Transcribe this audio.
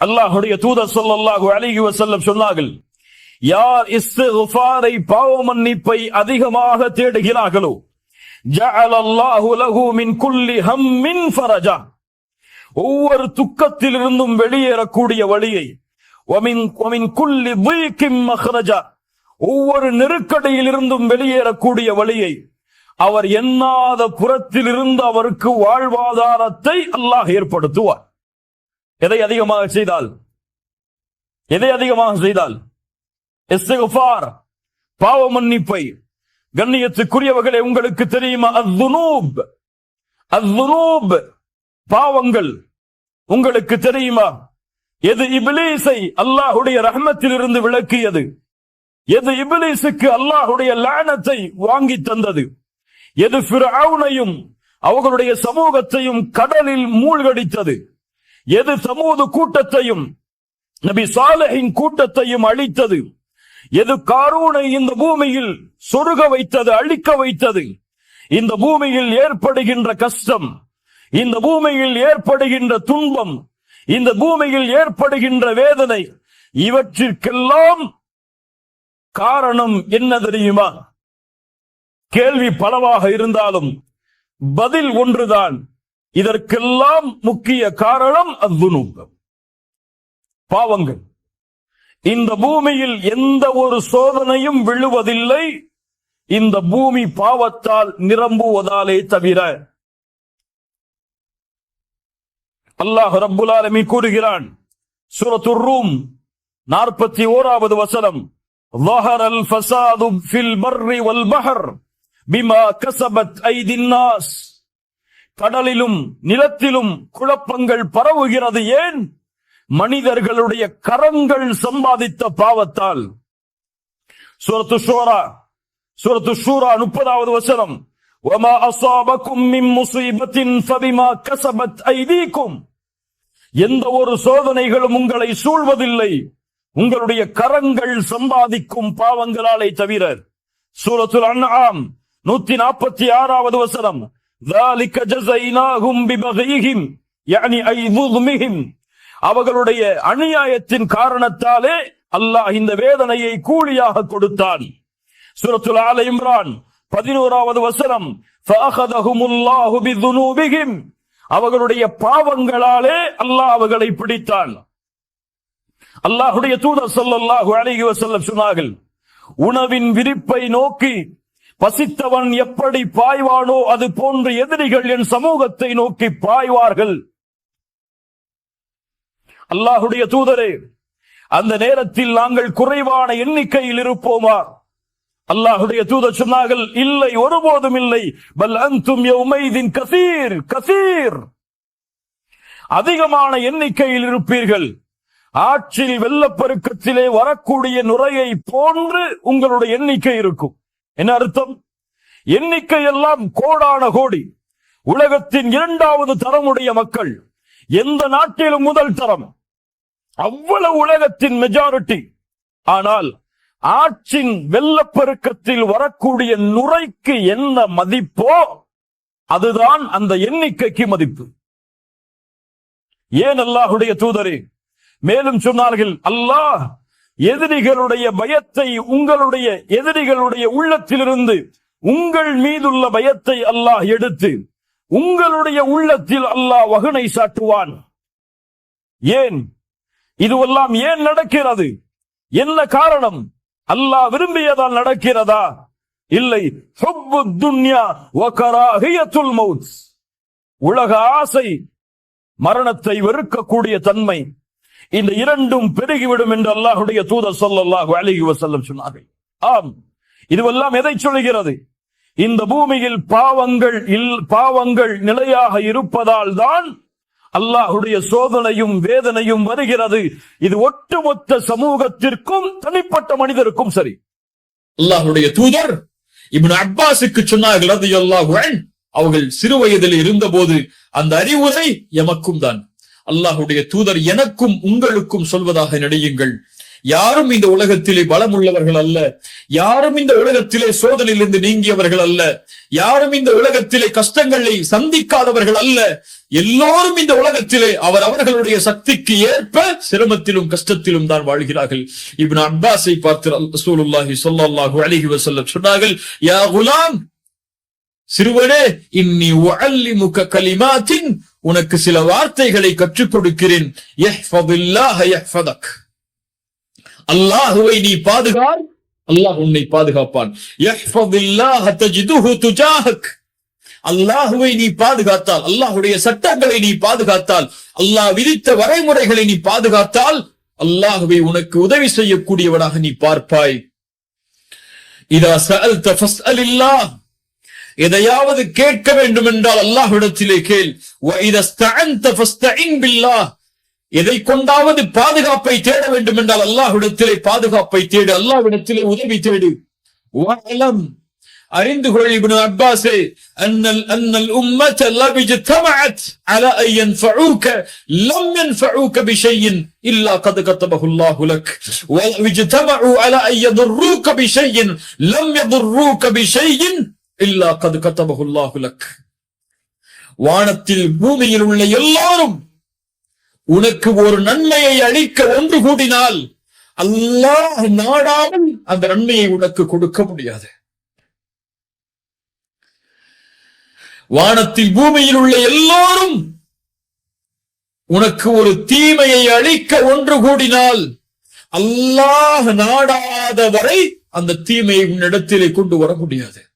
அல்லாஹுடைய தூதர் சொல்லல்லாஹு அழகி வசல்லம் சொன்னார்கள் யார் இஸ்திஃபாரை பாவ மன்னிப்பை அதிகமாக தேடுகிறார்களோ ஜஅலல்லாஹு லஹு மின் குல்லி ஹம்மின் ஃபரஜா. ஒவ்வொரு துக்கத்திலிருந்தும் வெளியேறக்கூடிய வழியை ஒமின் ஒமின் குல்லி வீக்கிம் மஹ்ரஜா. ஒவ்வொரு நெருக்கடியிலிருந்தும் வெளியேறக்கூடிய வழியை அவர் எண்ணாத புறத்திலிருந்து அவருக்கு வாழ்வாதாரத்தை அல்லாஹ் ஏற்படுத்துவார். எதை அதிகமாக செய்தால்? எதை அதிகமாக செய்தால்? இஸ்திக்ஃபார் பாவ மன்னிப்பை. கண்ணியத்துக்குரியவர்களே உங்களுக்கு தெரியுமா? அத்துனூப். அத்துனூப் பாவங்கள். உங்களுக்கு தெரியுமா? எது இபிலீஸை அல்லாஹுடைய ரஹமத்தில் இருந்து விளக்கியது? எது இபிலீஸுக்கு அல்லாஹுடைய லானத்தை வாங்கி தந்தது? எது ஃபிரௌனையும் அவர்களுடைய சமூகத்தையும் கடலில் மூழ்கடித்தது? எது சமூக கூட்டத்தையும் நபி சாலஹின் கூட்டத்தையும் அழித்தது? எது காரூனை இந்த பூமியில் சொருக வைத்தது அழிக்க வைத்தது? இந்த பூமியில் ஏற்படுகின்ற கஷ்டம் இந்த பூமியில் ஏற்படுகின்ற துன்பம் இந்த பூமியில் ஏற்படுகின்ற வேதனை இவற்றிற்கெல்லாம் காரணம் என்ன தெரியுமா? கேள்வி பலவாக இருந்தாலும் பதில் ஒன்றுதான். இதற்கெல்லாம் முக்கிய காரணம் அத்துணுக்கம் பாவங்கள் இந்த பூமியில் எந்த ஒரு சோதனையும் விழுவதில்லை இந்த பூமி பாவத்தால் நிரம்புவதாலே தவிர அல்லாஹ் ரப்புல் ஆலமீன் கூறுகிறான் சூரத்துர் ரூம் நாற்பத்தி ஓராவது வசனம் ظهر الفساد في البر والبحر بما كسبت أيدي الناس கடலிலும் நிலத்திலும் குழப்பங்கள் பரவுகிறது ஏன் மனிதர்களுடைய கரங்கள் சம்பாதித்த பாவத்தால் சூரத்து ஷூரா சூரத்து ஷூரா முப்பதாவது வசனம் وما أصابكم من مصيبة فبما كسبت أيديكم எந்த ஒரு சோதனைகளும் உங்களை சூழ்வதில்லை உங்களுடைய கரங்கள் சம்பாதிக்கும் பாவங்களாலே தவிர சூரத்துல் அன்ஆம் நூத்தி நாற்பத்தி ஆறாவது வசனம் ذلك جزيناهم ببغيهم يعني أي ظلمهم அவர்களுடைய அநியாயத்தின் காரணத்தாலே அல்லாஹ் இந்த வேதனையை கூலியாக கொடுத்தான் சூரத்துல் ஆல இம்ரான் பதினோராவது வசனம் فأخذهم الله بذنوبهم அவர்களுடைய பாவங்களாலே அல்லாஹ் அவர்களை பிடித்தான் அல்லாஹுடைய தூதர் ஸல்லல்லாஹு அலைஹி வஸல்லம் சொன்னார்கள் உணவின் விரிப்பை நோக்கி பசித்தவன் எப்படி பாய்வானோ அது போன்று எதிரிகள் என் சமூகத்தை நோக்கி பாய்வார்கள். அல்லாஹுடைய தூதரே அந்த நேரத்தில் நாங்கள் குறைவான எண்ணிக்கையில் இருப்போமா? அல்லாஹுடைய தூதர் சொன்னார்கள் இல்லை ஒருபோதும் இல்லை. பல் அந்தும் யௌமைதின் கசீர் கசீர். அதிகமான எண்ணிக்கையில் இருப்பீர்கள். ஆற்றில் வெள்ளப்பெருக்கத்திலே வரக்கூடிய நுரையை போன்று உங்களுடைய எண்ணிக்கை இருக்கும். என்ன அர்த்தம்? எண்ணிக்கை எல்லாம் கோடான கோடி. உலகத்தின் இரண்டாவது தரமுடைய மக்கள். எந்த நாட்டிலும் முதல் தரம். அவ்வளவு உலகத்தின் மெஜாரிட்டி ஆனால் ஆற்றின் வெள்ளப்பெருக்கத்தில் வரக்கூடிய நுரைக்கு என்ன மதிப்போ அதுதான் அந்த எண்ணிக்கைக்கு மதிப்பு. ஏன் அல்லாஹுடைய தூதரே? மேலும் சொன்னார்கள் அல்லாஹ் எதிரிகளுடைய பயத்தை உங்களுடைய எதிரிகளுடைய உள்ளத்திலிருந்து உங்கள் மீதுள்ள பயத்தை அல்லாஹ் எடுத்து உங்களுடைய உள்ளத்தில் அல்லாஹ் வகுனை சாட்டுவான். ஏன்? இதுவெல்லாம் ஏன் நடக்கிறது? என்ன காரணம்? அல்லாஹ் விரும்பியதால் நடக்கிறதா? இல்லை. உலக ஆசை மரணத்தை வெறுக்கக்கூடிய தன்மை. இந்த இரண்டும் பெருகிவிடும் என்று அல்லாஹுடைய தூதர் சொல்லல்லாஹு அழகி வசல்லம் சொன்னார்கள். ஆம். இதுவெல்லாம் எதை சொல்கிறது? இந்த பூமியில் பாவங்கள் இல் பாவங்கள் நிலையாக இருப்பதால் தான் அல்லாஹுடைய சோதனையும் வேதனையும் வருகிறது. இது ஒட்டுமொத்த சமூகத்திற்கும் தனிப்பட்ட மனிதருக்கும் சரி. அல்லாஹுடைய தூதர் இப்னு அப்பாஸுக்கு சொன்னார்கள் அது அன்ஹு. அவர்கள் சிறு வயதில் இருந்தபோது அந்த அறிவுரை எமக்கும் தான். அல்லாஹுடைய தூதர் எனக்கும் உங்களுக்கும் சொல்வதாக நினையுங்கள். யாரும் இந்த உலகத்திலே பலம் உள்ளவர்கள் அல்ல. யாரும் இந்த உலகத்திலே சோதனையிலிருந்து நீங்கியவர்கள் அல்ல. யாரும் இந்த உலகத்திலே கஷ்டங்களை சந்திக்காதவர்கள் அல்ல. எல்லோரும் இந்த உலகத்திலே அவர் அவர்களுடைய சக்திக்கு ஏற்ப சிரமத்திலும் கஷ்டத்திலும் தான் வாழ்கிறார்கள். இப்னு அப்பாஸை பார்த்து ரசூலுல்லாஹி ஸல்லல்லாஹு அலைஹி வஸல்லம் சொன்னார்கள் யா குலாம் சிறுவனே இன்னி உஅல்லிமுக கலிமாத்தின் உனக்கு சில வார்த்தைகளை கற்றுக் கொடுக்கிறேன். அல்லாஹுவை நீ பாதுகார் அல்லாஹ் உன்னை பாதுகாப்பான். துஜாஹக். அல்லாஹுவை நீ பாதுகாத்தால் அல்லாஹுடைய சட்டங்களை நீ பாதுகாத்தால் அல்லாஹ் விதித்த வரைமுறைகளை நீ பாதுகாத்தால் அல்லாஹுவை உனக்கு உதவி செய்யக்கூடியவனாக நீ பார்ப்பாய். இதா சஅல்த ஃபஸ்அலில்லாஹ். எதையாவது கேட்க வேண்டும் என்றால் அல்லாஹ்விடத்திலே கேள் எதை கொண்டாவது பாதுகாப்பை தேட வேண்டும் என்றால் அல்லாஹ்விடத்திலே பாதுகாப்பை தேடு அல்லாஹ்விடத்திலே உதவி தேடு அறிந்து கொள் இப்னு அப்பாஸே அன்னல் அன்னல் உம்மத லபிஜ் தமஅத் அலா அன் யன்ஃபஉக லம் யன்ஃபஉக பிஷையின் இல்லா கத் கத்தபஹு அல்லாஹு லக் வலவிஜ் தமஉ அலா அன் யதுர்ரூக பிஷையின் லம் யதுர்ரூக பிஷையின் இல்லா கது கத்தபகுல்லாஹுலக் வானத்தில் பூமியில் உள்ள எல்லாரும் உனக்கு ஒரு நன்மையை அளிக்க ஒன்று கூடினால் அல்லாஹ் நாடாமல் அந்த நன்மையை உனக்கு கொடுக்க முடியாது. வானத்தில் பூமியில் உள்ள எல்லாரும் உனக்கு ஒரு தீமையை அளிக்க ஒன்று கூடினால் அல்லாஹ் நாடாத வரை அந்த தீமையை உன்னிடத்திலே கொண்டு வர முடியாது.